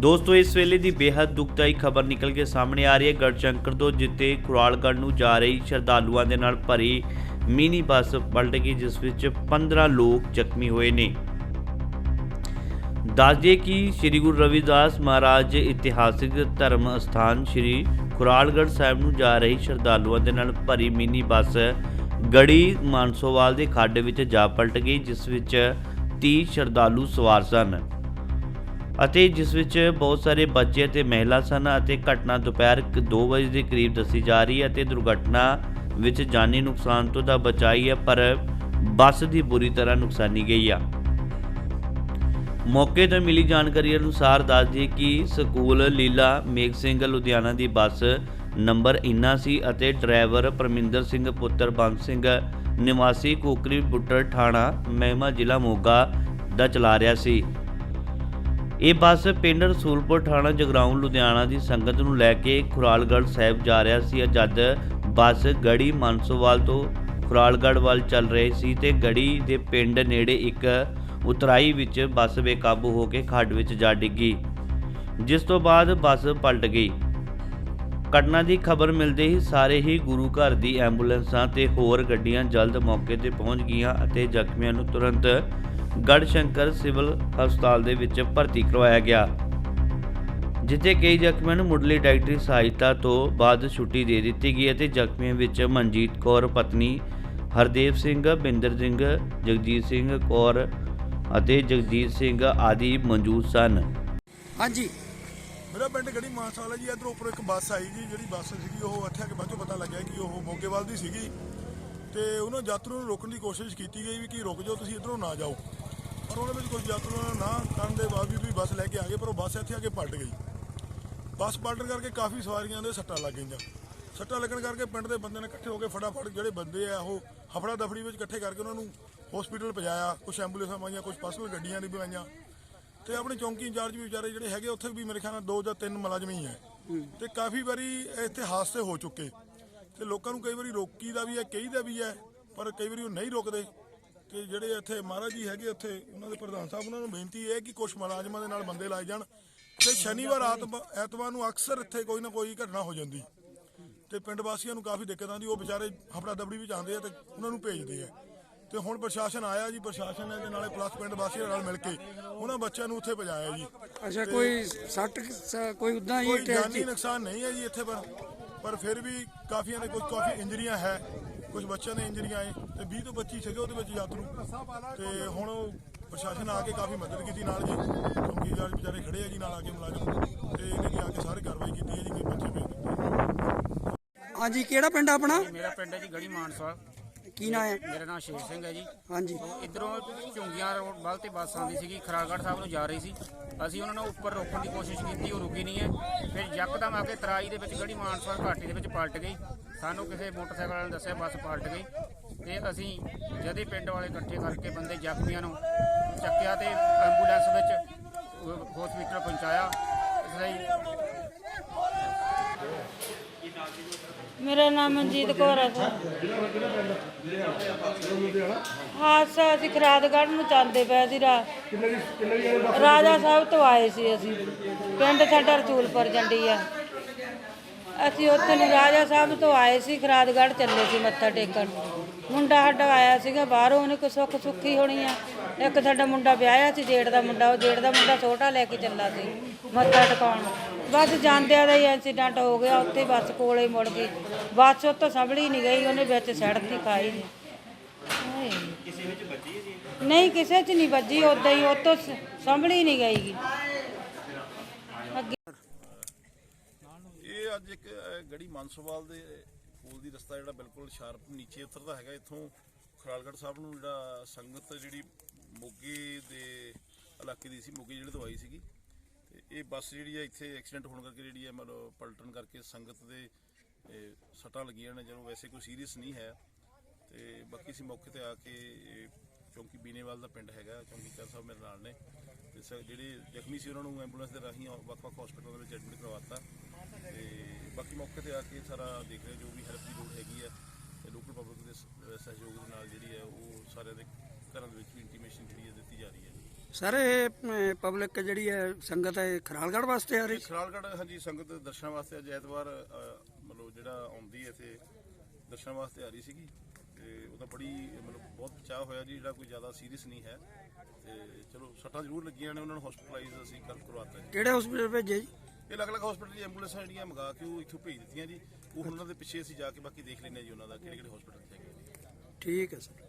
ਦੋਸਤੋ, ਇਸ ਵੇਲੇ ਦੀ ਬੇहद ਦੁਖਦਾਈ ਖਬਰ ਨਿਕਲ ਕੇ ਸਾਹਮਣੇ ਆ ਰਹੀ ਹੈ। ਗੜਸ਼ੰਕਰ ਤੋਂ ਜਿੱਤੇ ਖੁਰਾਲਗੜ੍ਹ ਨੂੰ ਜਾ ਰਹੀ ਸ਼ਰਧਾਲੂਆਂ ਦੇ ਨਾਲ ਭਰੀ ਮਿਨੀ ਬੱਸ ਪਲਟ ਗਈ, ਜਿਸ ਵਿੱਚ 15 ਲੋਕ ਜ਼ਖਮੀ ਹੋਏ ਨੇ। ਦੱਸਦੇ ਕਿ ਸ੍ਰੀ ਗੁਰੂ ਰਵਿਦਾਸ ਮਹਾਰਾਜ ਇਤਿਹਾਸਿਕ ਧਰਮ ਅਸਥਾਨ ਸ੍ਰੀ ਖੁਰਾਲਗੜ੍ਹ ਸਾਹਿਬ ਨੂੰ ਜਾ ਰਹੀ ਸ਼ਰਧਾਲੂਆਂ ਦੇ ਨਾਲ ਭਰੀ ਮਿਨੀ ਬੱਸ ਗੜੀ ਮਾਨਸੋਵਾਲ ਦੇ ਖੱਡ ਵਿੱਚ ਜਾ ਪਲਟ ਗਈ, ਜਿਸ ਵਿੱਚ 30 ਸ਼ਰਧਾਲੂ ਸਵਾਰ ਸਨ। ਅਤੇ ਜਿਸ ਵਿੱਚ ਬਹੁਤ ਸਾਰੇ ਬੱਚੇ ਅਤੇ ਮਹਿਲਾ ਸਨ ਅਤੇ ਘਟਨਾ ਦੁਪਹਿਰ 2 ਵਜੇ ਦੇ ਕਰੀਬ ਦੱਸੀ ਜਾ ਰਹੀ ਹੈ ਅਤੇ ਦੁਰਘਟਨਾ ਵਿੱਚ ਜਾਨੀ ਨੁਕਸਾਨ ਤੋਂ ਤਾਂ ਬਚਾਈ ਹੈ, ਪਰ ਬੱਸ ਦੀ ਬੁਰੀ ਤਰ੍ਹਾਂ ਨੁਕਸਾਨੀ ਗਈ ਆ। ਮੌਕੇ ਤੋਂ ਮਿਲੀ ਜਾਣਕਾਰੀ ਅਨੁਸਾਰ ਦੱਸਦੀ ਕਿ ਸਕੂਲ ਲੀਲਾ ਮੇਘ ਸਿੰਘ ਲੁਧਿਆਣਾ ਦੀ ਬੱਸ ਨੰਬਰ ਇੰਨਾ ਸੀ ਅਤੇ ਡਰਾਈਵਰ ਪਰਮਿੰਦਰ ਸਿੰਘ, ਪੁੱਤਰ ਬੰਦ ਸਿੰਘ, ਨਿਵਾਸੀ ਕੋਕਰੀ ਬੁੱਟਰ ਥਾਣਾ ਮਹਿਮਾ ਜ਼ਿਲ੍ਹਾ ਮੋਗਾ ਦਾ ਚਲਾ ਰਿਹਾ ਸੀ। ਇਹ ਬੱਸ ਪਿੰਡ ਰਸੂਲਪੁਰ ਥਾਣਾ ਜਗਰਾਉਂ, ਲੁਧਿਆਣਾ ਦੀ ਸੰਗਤ ਨੂੰ ਲੈ ਕੇ ਖੁਰਾਲਗੜ੍ਹ ਸਾਹਿਬ ਜਾ ਰਿਹਾ ਸੀ ਜਦ ਬੱਸ ਗੜੀ ਮਾਨਸੋਵਾਲ ਤੋਂ ਖੁਰਾਲਗੜ੍ਹ ਵੱਲ ਚੱਲ ਰਹੀ ਸੀ ਤੇ ਗੜੀ ਦੇ ਪਿੰਡ ਨੇੜੇ ਇੱਕ ਉਤਰਾਈ ਵਿੱਚ ਬੱਸ ਬੇਕਾਬੂ ਹੋ ਕੇ ਖੱਡ ਵਿੱਚ ਜਾ ਡਿੱਗੀ, ਜਿਸ ਤੋਂ ਬਾਅਦ ਬੱਸ ਪਲਟ ਗਈ। ਘਟਨਾ ਦੀ ਖਬਰ ਮਿਲਦੇ ਹੀ ਸਾਰੇ ਹੀ ਗੁਰੂ ਘਰ ਦੀ ਐਂਬੂਲੈਂਸਾਂ ਤੇ ਹੋਰ ਗੱਡੀਆਂ ਜਲਦ ਮੌਕੇ ਤੇ ਪਹੁੰਚ ਗਈਆਂ ਅਤੇ ਜ਼ਖਮੀਆਂ ਨੂੰ ਤੁਰੰਤ ਗੜਸ਼ੰਕਰ ਸਿਵਲ ਹਸਪਤਾਲ ਦੇ ਵਿੱਚ ਭਰਤੀ ਕਰਵਾਇਆ ਗਿਆ, ਜਿੱਥੇ ਕਈ ਜ਼ਖਮੀਆਂ ਨੂੰ ਮੁੱਢਲੀ ਡਾਕਟਰੀ ਸਹਾਇਤਾ ਤੋਂ ਬਾਅਦ ਛੁੱਟੀ ਦੇ ਦਿੱਤੀ ਗਈ ਅਤੇ ਜ਼ਖਮੀਆਂ ਵਿੱਚ ਮਨਜੀਤ ਕੌਰ, ਪਤਨੀ ਹਰਦੇਵ ਸਿੰਘ, ਬਿੰਦਰ ਸਿੰਘ, ਜਗਜੀਤ ਸਿੰਘ ਕੌਰ ਅਤੇ ਜਗਜੀਤ ਸਿੰਘ ਆਦਿ ਮੌਜੂਦ ਸਨ। ਹਾਂਜੀ। ਮੇਰਾ ਪਿੰਡ ਗੜੀ ਮਾਨਸਾਲਾ ਜੀ, ਇਧਰੋਂ ਉੱਪਰੋਂ ਇੱਕ ਬੱਸ ਆਈ ਜੀ ਜਿਹੜੀ ਬੱਸ ਸੀਗੀ, ਉਹ ਇੱਥੇ ਕੇ ਬਾਅਦ ਚੋਂ ਪਤਾ ਲੱਗਿਆ ਕਿ ਉਹ ਮੋਗੇਵਾਲ ਦੀ ਸੀਗੀ। ਤੇ ਉਹਨਾਂ ਯਾਤਰੂ ਨੂੰ ਰੋਕਣ ਦੀ ਕੋਸ਼ਿਸ਼ ਕੀਤੀ ਗਈ ਵੀ ਕਿ ਰੁਕ ਜਾਓ, ਤੁਸੀਂ ਇਧਰੋਂ ਨਾ ਜਾਓ। ਪਰ ਉਹਨਾਂ ਵਿੱਚ ਕੁਝ ਯਾਤਰੂਆਂ ਨਾ ਕਰਨ ਦੇ ਬਾਵਜੂਦ ਵੀ ਬੱਸ ਲੈ ਕੇ ਆ ਗਏ, ਪਰ ਉਹ ਬੱਸ ਇੱਥੇ ਆ ਕੇ ਪਲਟ ਗਈ। ਬੱਸ ਪਲਟਣ ਕਰਕੇ ਕਾਫੀ ਸਵਾਰੀਆਂ ਦੇ ਸੱਟਾਂ ਲੱਗ ਗਈਆਂ। ਸੱਟਾਂ ਲੱਗਣ ਕਰਕੇ ਪਿੰਡ ਦੇ ਬੰਦੇ ਨੇ ਇਕੱਠੇ ਹੋ ਕੇ ਫਟਾਫਟ ਜਿਹੜੇ ਬੰਦੇ ਆ, ਉਹ ਹਫੜਾ ਦਫੜੀ ਵਿੱਚ ਇਕੱਠੇ ਕਰਕੇ ਉਹਨਾਂ ਨੂੰ ਹਸਪੀਟਲ ਪਹੁੰਚਾਇਆ ਕੁਝ ਐਂਬੂਲੈਂਸਾਂ ਆਈਆਂ ਕੁਝ ਪਰਸਨਲ ਗੱਡੀਆਂ ਦੀ ਵੀ ਆਈਆਂ। ਤੇ ਆਪਣੇ ਚੌਂਕੀ ਇੰਚਾਰਜ ਵੀ ਵਿਚਾਰੇ ਜਿਹੜੇ ਹੈਗੇ, ਉੱਥੇ ਵੀ ਮੇਰੇ ਖਿਆਲ ਨਾਲ ਦੋ ਜਾਂ ਤਿੰਨ ਮੁਲਾਜ਼ਮ ਹੀ ਹੈ। ਤੇ ਕਾਫੀ ਵਾਰੀ ਇੱਥੇ ਹਾਦਸੇ ਹੋ ਚੁੱਕੇ। ਤੇ ਲੋਕਾਂ ਨੂੰ ਕਈ ਵਾਰੀ ਰੋਕੀ ਦਾ ਵੀ ਹੈ, ਕਹੀ ਦਾ ਵੀ ਹੈ, ਪਰ ਕਈ ਵਾਰੀ ਉਹ ਨਹੀਂ ਰੋਕਦੇ। ਤੇ ਜਿਹੜੇ ਇੱਥੇ ਮਹਾਰਾਜ ਜੀ ਹੈਗੇ ਉੱਥੇ ਉਹਨਾਂ ਦੇ ਪ੍ਰਧਾਨ ਸਾਹਿਬ ਉਹਨਾਂ ਨੂੰ ਬੇਨਤੀ ਹੈ ਕਿ ਕੁਝ ਮੁਲਾਜ਼ਮਾਂ ਦੇ ਨਾਲ ਬੰਦੇ ਲਾਏ ਜਾਣ ਤੇ ਸ਼ਨੀਵਾਰ ਆਤਮ- ਐਤਵਾਰ ਨੂੰ ਅਕਸਰ ਇੱਥੇ ਕੋਈ ਨਾ ਕੋਈ ਘਟਨਾ ਹੋ ਜਾਂਦੀ। ਤੇ ਪਿੰਡ ਵਾਸੀਆਂ ਨੂੰ ਕਾਫੀ ਦਿੱਕਤ ਆਉਂਦੀ ਉਹ ਵਿਚਾਰੇ ਹਫੜਾ ਦਬੜੀ ਵਿੱਚ ਆਉਂਦੇ ਆ ਤੇ ਉਹਨਾਂ ਨੂੰ ਭੇਜਦੇ ਆ। ਤੇ ਹੁਣ ਪ੍ਰਸ਼ਾਸਨ ਆਇਆ ਜੀ ਪ੍ਰਸ਼ਾਸਨ ਨੇ ਨਾਲੇ ਪਲੱਸ ਪਿੰਡ ਵਾਸੀਆਂ ਨਾਲ ਮਿਲ ਕੇ ਉਹਨਾਂ ਬੱਚਿਆਂ ਨੂੰ ਉੱਥੇ ਪਹੁੰਚਾਇਆ ਜੀ। ਅੱਛਾ ਕੋਈ ਸੱਟ ਕੋਈ ਉਦਾਂ ਹੀ ਜਾਨੀ ਨੁਕਸਾਨ ਨਹੀਂ ਹੈ ਜੀ ਇੱਥੇ ਪਰ ਪਰ ਫਿਰ ਵੀ ਕਾਫੀਆਂ ਦੇ ਕੁਝ ਕਾਫੀ ਇੰਜਰੀਆਂ ਹੈ। ਕੁਝ ਬੱਚਿਆਂ ਦੇ ਇੰਜਰੀਆਂ ਹੈ ਤੇ 20 ਤੋਂ 25 ਸੀਗੇ ਉਹਦੇ ਵਿੱਚ ਯਾਤਰੂ। ਤੇ ਹੁਣ ਪ੍ਰਸ਼ਾਸਨ ਆ ਕੇ ਕਾਫੀ ਮਦਦ ਕੀਤੀ ਨਾਲ ਜੀ ਕਿਉਂਕਿ ਯਾਰ ਵਿਚਾਰੇ ਖੜੇ ਆ ਜੀ ਨਾਲ ਆ ਕੇ ਮੁਲਾਜ਼ਮ। ਤੇ ਇਹਨੇ ਕੀ ਆ ਕੇ ਸਾਰੇ ਕਾਰਵਾਈ ਕੀਤੀ ਹੈ ਜੀ ਕਿ ਬੱਚੇ ਦਿੱਤੇ। ਹਾਂਜੀ ਕਿਹੜਾ ਪਿੰਡ ਆ ਆਪਣਾ? ਮੇਰਾ ਪਿੰਡ ਹੈ ਜੀ ਗੜੀ ਮਾਨਸਾ। ਕੀ ਨਾਂ ਹੈ? ਮੇਰਾ ਨਾਮ ਸ਼ੇਰ ਸਿੰਘ ਹੈ ਜੀ। ਹਾਂਜੀ। ਇਧਰੋਂ ਝੁੰਗੀਆਂ ਰੋਡ ਵੱਲ ਤੇ ਬੱਸ ਆਉਂਦੀ ਸੀਗੀ ਖਰਾਗੜ੍ਹ ਸਾਹਿਬ ਨੂੰ ਜਾ ਰਹੀ ਸੀ। ਅਸੀਂ ਉਹਨਾਂ ਨੂੰ ਉੱਪਰ ਰੋਕਣ ਦੀ ਕੋਸ਼ਿਸ਼ ਕੀਤੀ ਉਹ ਰੁਕੀ ਨਹੀਂ ਹੈ। ਫਿਰ ਯਕਦਮ ਆ ਕੇ ਤਰਾਈ ਦੇ ਵਿੱਚ ਗੜੀ ਮਾਨਸਾ ਘਾਟੀ ਦੇ ਵਿੱਚ ਪਲਟ ਗਈ। ਸਾਨੂੰ ਕਿਸੇ ਮੋਟਰਸਾਈਕਲ ਵਾਲੇ ਨੇ ਦੱਸਿਆ ਬੱਸ ਪਲਟ ਗਈ। ਤੇ ਅਸੀਂ ਜਦੇ ਪਿੰਡ ਵਾਲੇ ਇਕੱਠੇ ਕਰਕੇ ਬੰਦੇ ਜ਼ਖਮੀਆਂ ਨੂੰ ਚੱਕਿਆ ਤੇ ਐਂਬੂਲੈਂਸ ਵਿੱਚ ਹਸਪੀਟਲ ਪਹੁੰਚਾਇਆ। ਇਸ ਲਈ ਮੇਰਾ ਨਾਮ ਮਨਜੀਤ ਕੌਰ ਹੈ ਸਰ ਹਾਦਸਾ ਅਸੀਂ ਖਰਾਦਗੜ੍ਹ ਨੂੰ ਜਾਂਦੇ ਪਏ ਸੀ ਰਾ ਰਾਜਾ ਸਾਹਿਬ ਤੋਂ ਆਏ ਸੀ ਅਸੀਂ। ਪਿੰਡ ਸਾਡਾ ਰਸੂਲਪੁਰ ਜੰਡੀ ਆ। ਅਸੀਂ ਉੱਥੇ ਰਾਜਾ ਸਾਹਿਬ ਤੋਂ ਆਏ ਸੀ ਖਰਾਦਗੜ੍ਹ ਚੱਲੇ ਸੀ ਮੱਥਾ ਟੇਕਣ। ਮੁੰਡਾ ਸਾਡਾ ਆਇਆ ਸੀਗਾ ਬਾਹਰੋਂ ਉਹਨੇ ਕੋਈ ਸੁੱਖ ਸੁੱਖੀ ਹੋਣੀ ਆ। ਇੱਕ ਸਾਡਾ ਮੁੰਡਾ ਵਿਆਹਿਆ ਸੀ ਜੇਠ ਦਾ ਮੁੰਡਾ ਉਹ ਜੇਠ ਦਾ ਮੁੰਡਾ ਛੋਟਾ ਲੈ ਕੇ ਚੱਲਾ ਸੀ ਮੱਥਾ ਟਿਕਾਉਣ। ਬਸ ਜਾਂਦਿਆਂ ਦਾ ਹੀ ਐਕਸੀਡੈਂਟ ਹੋ ਗਿਆ ਉੱਥੇ ਬੱਸ ਕੋਲੇ ਮੁੜ ਗਈ। ਬੱਸ ਉੱਤੋਂ ਸੰਭਲੀ ਨਹੀਂ ਗਈ ਉਹਨੇ ਵਿੱਚ ਸੜਕ ਹੀ ਖਾਈ ਨਹੀਂ ਹਾਏ। ਨਹੀਂ ਕਿਸੇ 'ਚ ਨਹੀਂ ਵੱਜੀ ਉਦਾਂ ਹੀ ਉੱਤੋਂ ਸ- ਸੰਭਲੀ ਨਹੀਂ ਗਈ। ਅੱਜ ਇੱਕ ਅਹ, ਗੜੀ ਮਾਨਸੋਵਾਲ ਦੇ ਪੁਲ ਦੀ ਰਸਤਾ ਜਿਹੜਾ ਬਿਲਕੁਲ ਸ਼ਾਰਪ ਨੀਚੇ ਉਤਰਦਾ ਹੈਗਾ ਇੱਥੋਂ ਖਰਾਲਗੜ੍ਹ ਸਾਹਿਬ ਨੂੰ ਜਿਹੜਾ ਸੰਗਤ ਜਿਹੜੀ ਮੋਗੇ ਦੇ ਇਲਾਕੇ ਦੀ ਸੀ ਮੋਗੇ ਜਿਹੜੇ ਤੋਂ ਆਈ ਸੀਗੀ। ਤੇ ਇਹ ਬੱਸ ਜਿਹੜੀ ਹੈ ਇੱਥੇ ਐਕਸੀਡੈਂਟ ਹੋਣ ਕਰਕੇ ਜਿਹੜੀ ਹੈ ਮਤਲਬ ਪਲਟਣ ਕਰਕੇ ਸੰਗਤ ਦੇ ਸੱਟਾਂ ਲੱਗੀਆਂ ਨੇ ਜਦੋਂ ਵੈਸੇ ਕੋਈ ਸੀਰੀਅਸ ਨਹੀਂ ਹੈ। ਤੇ ਬਾਕੀ ਅਸੀਂ ਮੌਕੇ ਤੇ ਆ ਕੇ ਇਹ ਚੌਂਕੀ ਬੀਨੇਵਾਲ ਦਾ ਪਿੰਡ ਹੈਗਾ ਚੌਂਕੀਦਾਰ ਸਾਹਿਬ ਮੇਰੇ ਨਾਲ ਨੇ। ਜਿਹੜੇ ਜ਼ਖਮੀ ਸੀ ਉਹਨਾਂ ਨੂੰ ਐਂਬੂਲੈਂਸ ਦੇ ਰਾਹੀਂ ਵੱਖ-ਵੱਖ ਹਸਪਤਾਲਾਂ ਦੇ ਵਿੱਚ ਐਡਮਿਟ ਕਰਵਾਤਾ। ਤੇ ਬਾਕੀ ਮੌਕੇ ਤੇ ਆ ਕੇ ਸਾਰਾ ਦੇਖ ਰਹੇ ਜੋ ਵੀ ਹੈਲਪ ਦੀ ਲੋੜ ਹੈਗੀ ਹੈ ਤੇ ਲੋਕਲ ਪਬਲਿਕ ਦੇ ਸਹਿਯੋਗ ਦੇ ਨਾਲ ਜਿਹੜੀ ਹੈ ਉਹ ਸਾਰਿਆਂ ਦੇ ਘਰਾਂ ਦੇ ਵਿੱਚ ਵੀ ਇੰਟੀਮੇਸ਼ਨ ਜਿਹੜੀ ਹੈ ਦਿੱਤੀ ਜਾ ਰਹੀ ਹੈ। ਸਰ ਇਹ ਪਬਲਿਕ ਜਿਹੜੀ ਹੈ ਸੰਗਤ ਹੈ ਖਰਾਲਗੜ੍ਹ ਵਾਸਤੇ ਆ ਰਹੀ? ਖਰਾਲਗੜ੍ਹ ਹਾਂਜੀ ਸੰਗਤ ਦਰਸ਼ਨਾਂ ਵਾਸਤੇ ਅੱਜ ਐਤਵਾਰ ਮਤਲਬ ਜਿਹੜਾ ਆਉਂਦੀ ਹੈ ਇੱਥੇ ਦਰਸ਼ਨਾਂ ਵਾਸਤੇ ਆ ਰਹੀ ਸੀਗੀ। ਤੇ ਉਹਦਾ ਬੜੀ ਮਤਲਬ ਬਹੁਤ ਬਚਾਅ ਹੋਇਆ ਜੀ ਜਿਹੜਾ ਕੋਈ ਜ਼ਿਆਦਾ ਸੀਰੀਅਸ ਨਹੀਂ ਹੈ। ਤੇ ਚਲੋ ਸੱਟਾਂ ਜ਼ਰੂਰ ਲੱਗੀਆਂ ਨੇ ਉਹਨਾਂ ਨੂੰ ਹਸਪੀਟਲਾਈਜ਼ ਅਸੀਂ ਕਰ ਕਰਵਾਤਾ ਜੀ। ਕਿਹੜੇ ਹਸਪੀਟਲ ਭੇਜੇ ਜੀ? ਇਹ ਅਲੱਗ-ਅਲੱਗ ਹਸਪੀਟਲ ਦੀ ਐਂਬੂਲੈਂਸਾਂ ਜਿਹੜੀਆਂ ਮੰਗਾ ਕੇ ਉਹ ਇੱਥੋਂ ਭੇਜ ਦਿੱਤੀਆਂ ਜੀ। ਉਹ ਉਹਨਾਂ ਦੇ ਪਿੱਛੇ ਅਸੀਂ ਜਾ ਕੇ ਬਾਕੀ ਦੇਖ ਲੈਂਦੇ ਜੀ ਉਹਨਾਂ ਦਾ ਕਿਹੜੇ ਕਿਹੜੇ ਹਸਪੀਟਲ ਚ ਹੈਗੇ ਠੀਕ ਹੈ ਸਰ